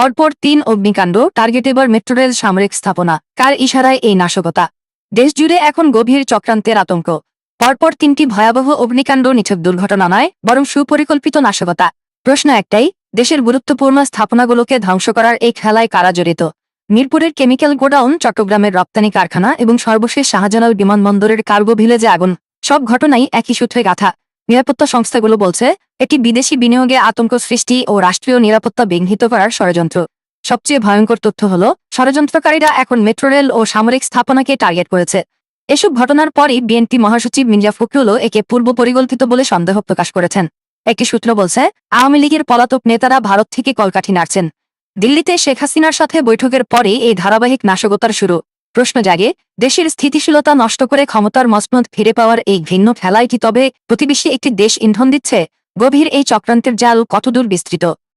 পরপর তিন অগ্নিকাণ্ড টার্গেটেবল মেট্রো রেল সামরিক স্থাপনা, কার ইশারায় এই নাশকতা? দেশ জুড়ে এখন গভীর চক্রান্তের আতঙ্ক। পরপর তিনটি ভয়াবহ অগ্নিকাণ্ড নিছক দুর্ঘটনা নয়, বরং সুপরিকল্পিত নাশকতা। প্রশ্ন একটাই, দেশের গুরুত্বপূর্ণ স্থাপনাগুলোকে ধ্বংস করার এই খেলায় কারা জড়িত? মিরপুরের কেমিক্যাল গোডাউন, চট্টগ্রামের রপ্তানি কারখানা এবং সর্বশেষ শাহজালাল বিমানবন্দরের কার্গো ভিলেজে আগুন। সব ঘটনাই একই সূত্রে গাথা। নিরাপত্তা সংস্থাগুলো বলছে, এটি বিদেশি বিনিয়োগে আতঙ্ক সৃষ্টি ও রাষ্ট্রীয় নিরাপত্তা বিঘ্নিত করার ষড়যন্ত্র। সবচেয়ে ভয়ঙ্কর তথ্য হল, ষড়যন্ত্রকারীরা এখন মেট্রো রেল ও সামরিক স্থাপনাকে টার্গেট করেছে। এসব ঘটনার পরই বিএনপি মহাসচিব মির্জা ফখরুলও একে পূর্ব পরিকল্পিত বলে সন্দেহ প্রকাশ করেছেন। একটি সূত্র বলছে, আওয়ামী লীগের পলাতক নেতারা ভারত থেকে কলকাঠি নাড়ছেন। দিল্লিতে শেখ হাসিনার সাথে বৈঠকের পরে এই ধারাবাহিক নাশকতার শুরু। প্রশ্ন জাগে, দেশের স্থিতিশীলতা নষ্ট করে ক্ষমতার মসমত ফিরে পাওয়ার এই ভিন্ন খেলায় কি তবে প্রতিবেশী একটি দেশ ইন্ধন দিচ্ছে? গভীর এই চক্রান্তের জাল কতদূর বিস্তৃত?